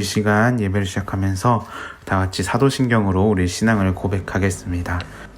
우리 시간 예배를 시작하면서 다 같이 사도신경으로 우리 신앙을 고백하겠습니다.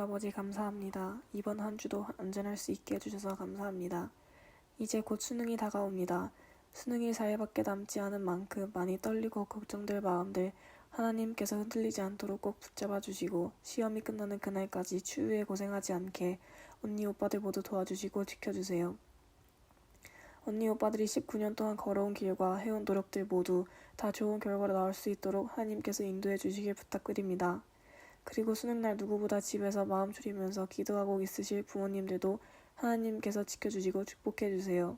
아버지 감사합니다. 이번 한 주도 안전할 수 있게 해주셔서 감사합니다. 이제 곧 수능이 다가옵니다. 수능이 4일밖에 남지 않은 만큼 많이 떨리고 걱정될 마음들 하나님께서 흔들리지 않도록 꼭 붙잡아 주시고 시험이 끝나는 그날까지 추위에 고생하지 않게 언니 오빠들 모두 도와주시고 지켜주세요. 언니 오빠들이 19년 동안 걸어온 길과 해온 노력들 모두 다 좋은 결과로 나올 수 있도록 하나님께서 인도해 주시길 부탁드립니다. 그리고 수능날 누구보다 집에서 마음 졸이면서 기도하고 있으실 부모님들도 하나님께서 지켜주시고 축복해주세요.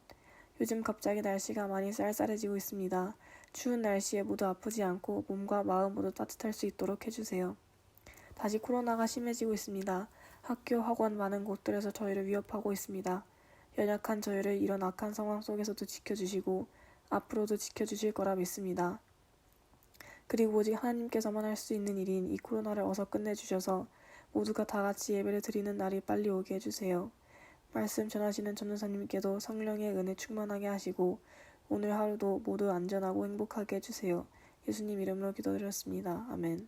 요즘 갑자기 날씨가 많이 쌀쌀해지고 있습니다. 추운 날씨에 모두 아프지 않고 몸과 마음 모두 따뜻할 수 있도록 해주세요. 다시 코로나가 심해지고 있습니다. 학교, 학원 많은 곳들에서 저희를 위협하고 있습니다. 연약한 저희를 이런 악한 상황 속에서도 지켜주시고 앞으로도 지켜주실 거라 믿습니다. 그리고 오직 하나님께서만 할 수 있는 일인 이 코로나를 어서 끝내주셔서 모두가 다 같이 예배를 드리는 날이 빨리 오게 해주세요. 말씀 전하시는 전도사님께도 성령의 은혜 충만하게 하시고 오늘 하루도 모두 안전하고 행복하게 해주세요. 예수님 이름으로 기도드렸습니다. 아멘.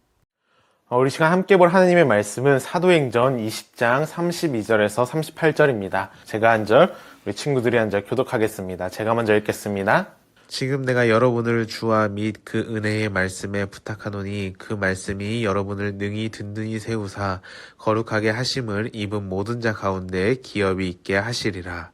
어, 우리 시간 함께 볼 하나님의 말씀은 사도행전 20장 32절에서 38절입니다. 제가 한 절, 우리 친구들이 한 절 교독하겠습니다. 제가 먼저 읽겠습니다. 지금 내가 여러분을 주와 및 그 은혜의 말씀에 부탁하노니 그 말씀이 여러분을 능히 든든히 세우사 거룩하게 하심을 입은 모든 자 가운데 기업이 있게 하시리라.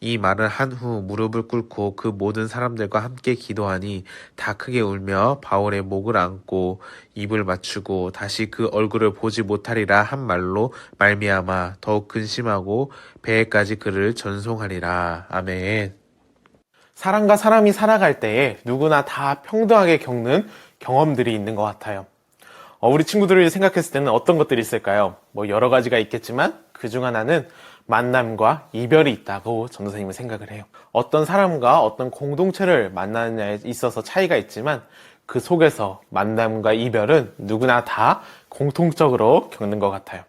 이 말을 한 후 무릎을 꿇고 그 모든 사람들과 함께 기도하니 다 크게 울며 바울의 목을 안고 입을 맞추고 다시 그 얼굴을 보지 못하리라 한 말로 말미암아 더욱 근심하고 배에까지 그를 전송하리라. 아멘. 사람과 사람이 살아갈 때에 누구나 다 평등하게 겪는 경험들이 있는 것 같아요. 어, 우리 친구들을 생각했을 때는 어떤 것들이 있을까요? 뭐 여러 가지가 있겠지만 그 중 하나는 만남과 이별이 있다고 전도사님은 생각을 해요. 어떤 사람과 어떤 공동체를 데 있어서 차이가 있지만 그 속에서 만남과 이별은 누구나 다 공통적으로 겪는 것 같아요.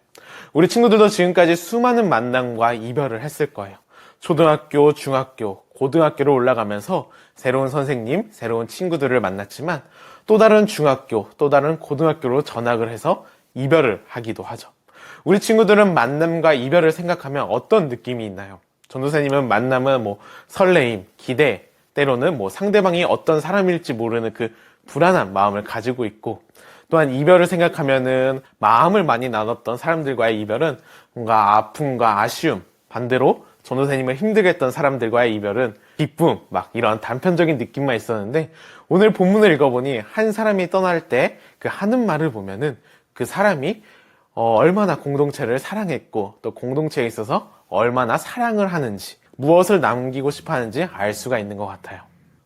우리 친구들도 지금까지 수많은 만남과 이별을 했을 거예요. 초등학교, 중학교, 고등학교로 올라가면서 새로운 선생님, 새로운 친구들을 만났지만 또 다른 중학교, 또 다른 고등학교로 전학을 해서 이별을 하기도 하죠. 우리 친구들은 만남과 이별을 생각하면 어떤 느낌이 있나요? 전도사님은 만남은 뭐 설레임, 기대, 때로는 뭐 상대방이 어떤 사람일지 모르는 그 불안한 마음을 가지고 있고 또한 이별을 생각하면은 마음을 많이 나눴던 사람들과의 이별은 뭔가 아픔과 아쉬움 반대로 전도사님을 힘들게 했던 사람들과의 이별은 기쁨 막 이런 단편적인 느낌만 있었는데 오늘 본문을 읽어보니 한 사람이 떠날 때 그 하는 말을 보면은 그 사람이 어, 얼마나 공동체를 사랑했고 또 공동체에 있어서 얼마나 사랑을 하는지 무엇을 남기고 싶어 하는지 알 수가 있는 것 같아요.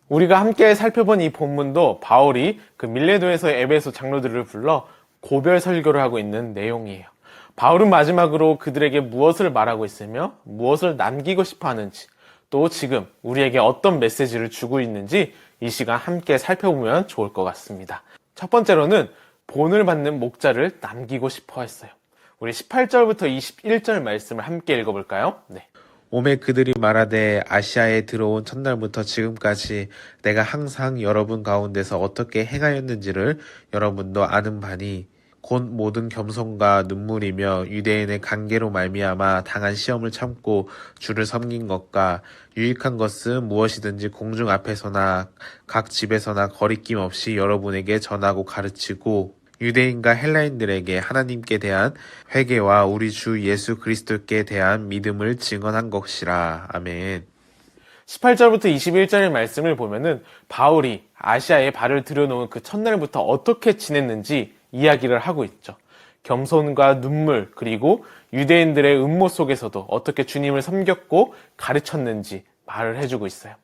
우리가 함께 살펴본 이 본문도 바울이 그 밀레도에서의 에베소 장로들을 불러 고별 설교를 하고 있는 내용이에요. 바울은 마지막으로 그들에게 무엇을 말하고 있으며 무엇을 남기고 싶어 하는지 또 지금 우리에게 어떤 메시지를 주고 있는지 이 시간 함께 살펴보면 좋을 것 같습니다. 첫 번째로는 본을 받는 목자를 남기고 싶어 했어요. 우리 18절부터 21절 말씀을 함께 읽어볼까요? 네. 오매 그들이 말하되 아시아에 들어온 첫날부터 지금까지 내가 항상 여러분 가운데서 어떻게 행하였는지를 여러분도 아는 바니 곧 모든 겸손과 눈물이며 유대인의 관계로 말미암아 당한 시험을 참고 주를 섬긴 것과 유익한 것은 무엇이든지 공중 앞에서나 각 집에서나 거리낌 없이 여러분에게 전하고 가르치고 유대인과 헬라인들에게 하나님께 대한 회개와 우리 주 예수 그리스도께 대한 믿음을 증언한 것이라. 아멘. 18절부터 21절의 말씀을 보면은 바울이 아시아에 발을 들여놓은 그 첫날부터 어떻게 지냈는지 이야기를 하고 있죠. 겸손과 눈물, 그리고 유대인들의 음모 속에서도 어떻게 주님을 섬겼고 가르쳤는지 말을 해주고 있어요.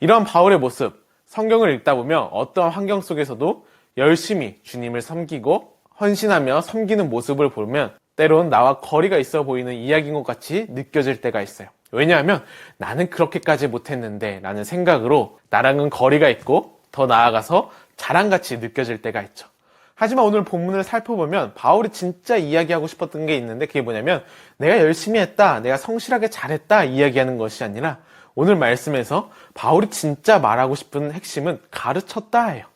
이런 바울의 모습, 성경을 읽다 보면 어떠한 환경 속에서도 열심히 주님을 섬기고 헌신하며 섬기는 모습을 보면 때론 나와 거리가 있어 보이는 이야기인 것 같이 느껴질 때가 있어요. 왜냐하면 나는 그렇게까지 못했는데 라는 생각으로 나랑은 거리가 있고 더 나아가서 자랑같이 느껴질 때가 있죠. 하지만 오늘 본문을 살펴보면 바울이 진짜 이야기하고 싶었던 게 있는데 그게 뭐냐면 내가 열심히 했다, 내가 성실하게 잘했다 이야기하는 것이 아니라 오늘 말씀에서 바울이 진짜 말하고 싶은 핵심은 가르쳤다예요.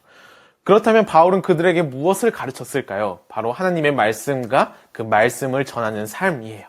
그렇다면 바울은 그들에게 무엇을 가르쳤을까요? 바로 하나님의 말씀과 그 말씀을 전하는 삶이에요.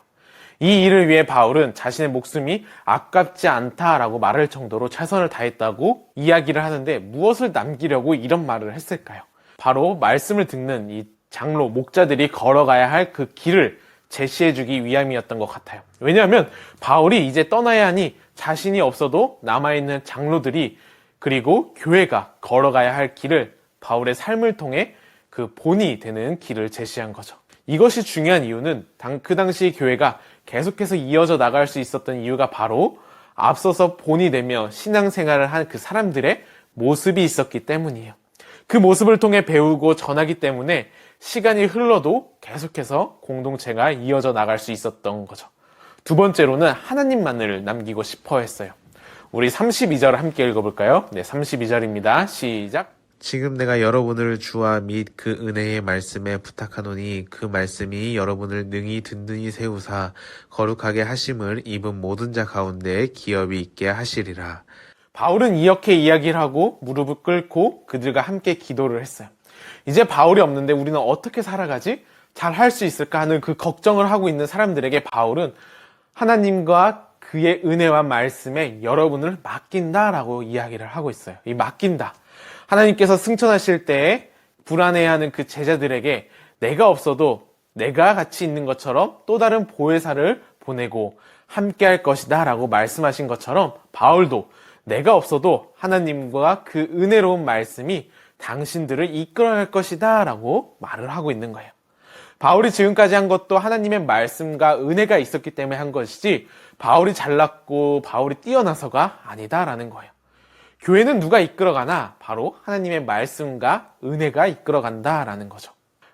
이 일을 위해 바울은 자신의 목숨이 아깝지 않다라고 말할 정도로 최선을 다했다고 이야기를 하는데 무엇을 남기려고 이런 말을 했을까요? 바로 말씀을 듣는 이 장로, 목자들이 걸어가야 할 그 길을 제시해주기 위함이었던 것 같아요. 왜냐하면 바울이 이제 떠나야 하니 자신이 없어도 남아있는 장로들이 그리고 교회가 걸어가야 할 길을 바울의 삶을 통해 그 본이 되는 길을 제시한 거죠. 이것이 중요한 이유는 당, 그 당시 교회가 계속해서 이어져 나갈 수 있었던 이유가 바로 앞서서 본이 되며 신앙생활을 한 그 사람들의 모습이 있었기 때문이에요. 그 모습을 통해 배우고 전하기 때문에 시간이 흘러도 계속해서 공동체가 이어져 나갈 수 있었던 거죠. 두 번째로는 하나님만을 남기고 싶어 했어요. 우리 32절 함께 읽어볼까요? 네, 32절입니다. 시작. 지금 내가 여러분을 주와 및 그 은혜의 말씀에 부탁하노니 그 말씀이 여러분을 능히 든든히 세우사 거룩하게 하심을 입은 모든 자 가운데 기업이 있게 하시리라. 바울은 이렇게 이야기를 하고 무릎을 꿇고 그들과 함께 기도를 했어요. 이제 바울이 없는데 우리는 어떻게 살아가지? 잘 할 수 있을까 하는 그 걱정을 하고 있는 사람들에게 바울은 하나님과 그의 은혜와 말씀에 여러분을 맡긴다라고 이야기를 하고 있어요. 이 맡긴다. 하나님께서 승천하실 때에 불안해하는 그 제자들에게 내가 없어도 내가 같이 있는 것처럼 또 다른 보혜사를 보내고 함께 할 것이다 라고 말씀하신 것처럼 바울도 내가 없어도 하나님과 그 은혜로운 말씀이 당신들을 이끌어갈 것이다 라고 말을 하고 있는 거예요. 바울이 지금까지 한 것도 하나님의 말씀과 은혜가 있었기 때문에 한 것이지 바울이 잘났고 바울이 뛰어나서가 아니다라는 거예요. 교회는 누가 이끌어가나 바로 하나님의 말씀과 은혜가 이끌어간다라는 거죠.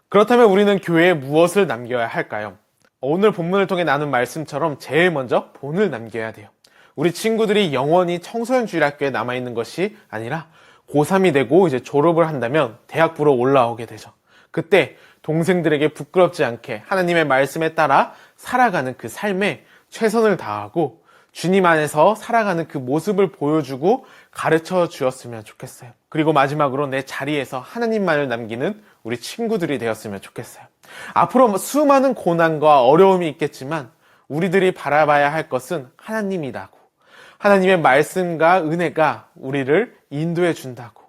그렇다면 우리는 교회에 무엇을 남겨야 할까요? 오늘 본문을 통해 나눈 말씀처럼 제일 먼저 본을 남겨야 돼요. 우리 친구들이 영원히 청소년 주일학교에 남아있는 것이 아니라 고3이 되고 이제 졸업을 한다면 대학부로 올라오게 되죠. 그때 동생들에게 부끄럽지 않게 하나님의 말씀에 따라 살아가는 그 삶에 최선을 다하고 주님 안에서 살아가는 그 모습을 보여주고 가르쳐 주었으면 좋겠어요. 그리고 마지막으로 내 자리에서 하나님만을 남기는 우리 친구들이 되었으면 좋겠어요. 앞으로 수많은 고난과 어려움이 있겠지만 우리들이 바라봐야 할 것은 하나님이라고. 하나님의 말씀과 은혜가 우리를 인도해 준다고.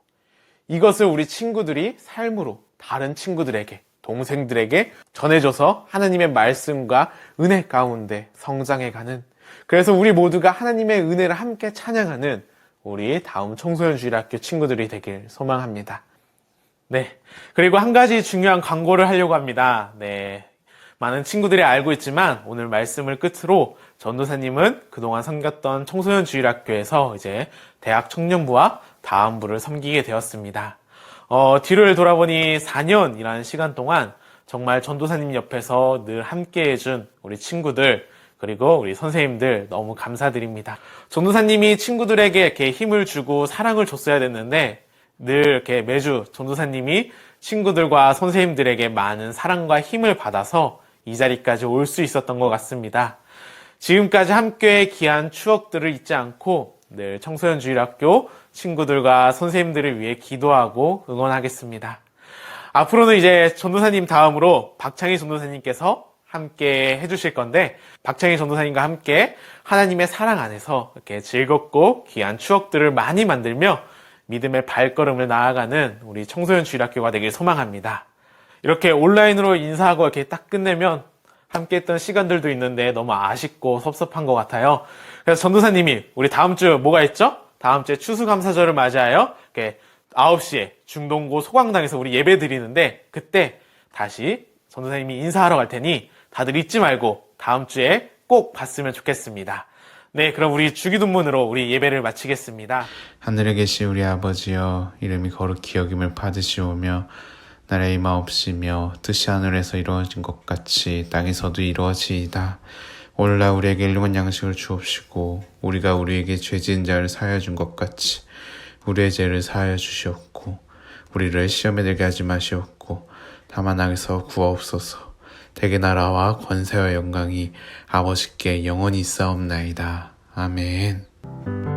이것을 우리 친구들이 삶으로 다른 친구들에게, 동생들에게 전해줘서 하나님의 말씀과 은혜 가운데 성장해가는 그래서 우리 모두가 하나님의 은혜를 함께 찬양하는 우리 다음 청소년 주일학교 친구들이 되길 소망합니다. 네. 그리고 한 가지 중요한 광고를 하려고 합니다. 네. 많은 친구들이 알고 있지만 오늘 말씀을 끝으로 전도사님은 그동안 섬겼던 청소년 주일학교에서 이제 대학 청년부와 다음부를 섬기게 되었습니다. 어, 뒤를 돌아보니 4년이라는 시간 동안 정말 전도사님 옆에서 늘 함께 해준 우리 친구들, 그리고 우리 선생님들 너무 감사드립니다. 전도사님이 친구들에게 이렇게 힘을 주고 사랑을 줬어야 됐는데 늘 이렇게 매주 전도사님이 친구들과 선생님들에게 많은 사랑과 힘을 받아서 이 자리까지 올 수 있었던 것 같습니다. 지금까지 함께 귀한 추억들을 잊지 않고 늘 청소년 주일학교 친구들과 선생님들을 위해 기도하고 응원하겠습니다. 앞으로는 이제 전도사님 다음으로 박창희 전도사님께서 함께 해주실 건데 박창희 전도사님과 함께 하나님의 사랑 안에서 이렇게 즐겁고 귀한 추억들을 많이 만들며 믿음의 발걸음을 나아가는 우리 청소년 주일학교가 되길 소망합니다. 이렇게 온라인으로 인사하고 이렇게 딱 끝내면 함께 했던 시간들도 있는데 너무 아쉽고 섭섭한 것 같아요. 그래서 전도사님이 우리 다음 주 뭐가 있죠? 다음 주에 추수감사절을 맞이하여 이렇게 9시에 중동고 소광당에서 우리 예배 드리는데 그때 다시 전도사님이 인사하러 갈 테니 다들 잊지 말고 다음 주에 꼭 봤으면 좋겠습니다. 네, 그럼 우리 주기도문으로 우리 예배를 마치겠습니다. 하늘에 계신 우리 아버지여 이름이 거룩히 여김을 받으시오며 나라의 임하옵시며 뜻이 하늘에서 이루어진 것 같이 땅에서도 이루어지이다. 오늘날 우리에게 일용한 양식을 주옵시고 우리가 우리에게 죄 지은 자를 사하여 준 것 같이 우리의 죄를 사하여 주시옵고 우리를 시험에 들게 하지 마시옵고 다만 악에서 구하옵소서 대개 나라와 권세와 영광이 아버지께 영원히 있사옵나이다. 아멘